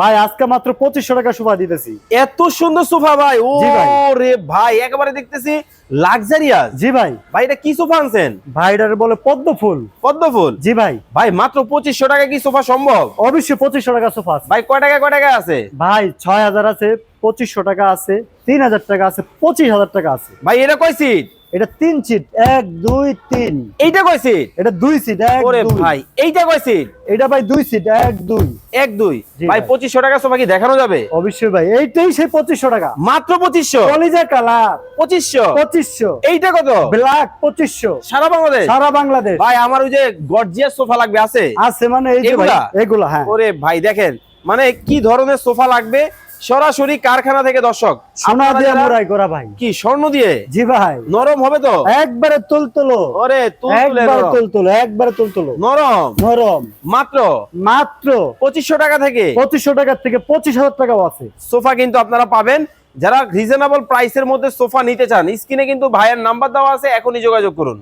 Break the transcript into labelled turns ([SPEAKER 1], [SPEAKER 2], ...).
[SPEAKER 1] ভাই আজকে মাত্র পঁচিশশো টাকা সোফা দিতেছি।
[SPEAKER 2] এত সুন্দর সোফা ভাই। ও
[SPEAKER 1] ভাই।
[SPEAKER 2] রে ভাই একেবারে দেখতেছি লাক্সারিয়াস
[SPEAKER 1] জি ভাই।
[SPEAKER 2] ভাই এটা কি সোফা আনছেন?
[SPEAKER 1] ভাই এটার বলে পদ্ম ফুল।
[SPEAKER 2] পদ্ম ফুল?
[SPEAKER 1] জি ভাই।
[SPEAKER 2] ভাই মাত্র পঁচিশশো টাকা কি সোফা সম্ভব?
[SPEAKER 1] অবশ্যই পঁচিশশো টাকা সোফা
[SPEAKER 2] ভাই কয় টাকা কয় টাকা আছে?
[SPEAKER 1] ভাই ছয় হাজার আছে পঁচিশশো টাকা আছে তিন হাজার টাকা আছে পঁচিশ হাজার টাকা আছে।
[SPEAKER 2] ভাই এটা কয় সিট
[SPEAKER 1] এটা তিন সিট এক দুই তিন।
[SPEAKER 2] এইটা কয় সিট
[SPEAKER 1] এটা দুই সিট
[SPEAKER 2] ওরে ভাই এইটা কয় সিট
[SPEAKER 1] এটা ভাই দুই সিট এক দুই।
[SPEAKER 2] এক দুই। ভাই। পঁচিশশো টাকা সোফা দেখানো যাবে?
[SPEAKER 1] অবশ্যই ভাই এইটাই সেই পঁচিশশো টাকা।
[SPEAKER 2] মাত্র পঁচিশশো?
[SPEAKER 1] কলিজা কালার।
[SPEAKER 2] পঁচিশশো?
[SPEAKER 1] পঁচিশশো।
[SPEAKER 2] এইটা কত?
[SPEAKER 1] ব্ল্যাক পঁচিশশো।
[SPEAKER 2] সারা বাংলাদেশ?
[SPEAKER 1] সারা বাংলাদেশ।
[SPEAKER 2] ভাই আমার ওই যে গর্জিয়াস সোফা লাগবে আছে?
[SPEAKER 1] আছে মানে এই যে ভাই
[SPEAKER 2] এগুলা?
[SPEAKER 1] এগুলা হ্যাঁ।
[SPEAKER 2] ওরে ভাই দেখেন মানে কি ধরনের সোফা লাগবে? সরাসরি কারখানা থেকে দর্শক।
[SPEAKER 1] সোনা দিয়ে মোড়াই করা ভাই।
[SPEAKER 2] কি স্বর্ণ দিয়ে?
[SPEAKER 1] জি ভাই।
[SPEAKER 2] নরম হবে তো?
[SPEAKER 1] একবারে তুলতুলো।
[SPEAKER 2] ওরে
[SPEAKER 1] একবার। তুলতুলো একবারে তুলতুলো।
[SPEAKER 2] নরম?
[SPEAKER 1] নরম।
[SPEAKER 2] মাত্র?
[SPEAKER 1] মাত্র।
[SPEAKER 2] পঁচিশশো টাকা থেকে?
[SPEAKER 1] পঁচিশশো টাকা থেকে পঁচিশ হাজার টাকাও আছে।
[SPEAKER 2] সোফা কিন্তু আপনারা পাবেন। যারা রিজনেবল প্রাইসের মধ্যে সোফা নিতে চান স্ক্রিনে কিন্তু ভাইয়ের নাম্বার দেওয়া আছে এখনই যোগাযোগ করুন।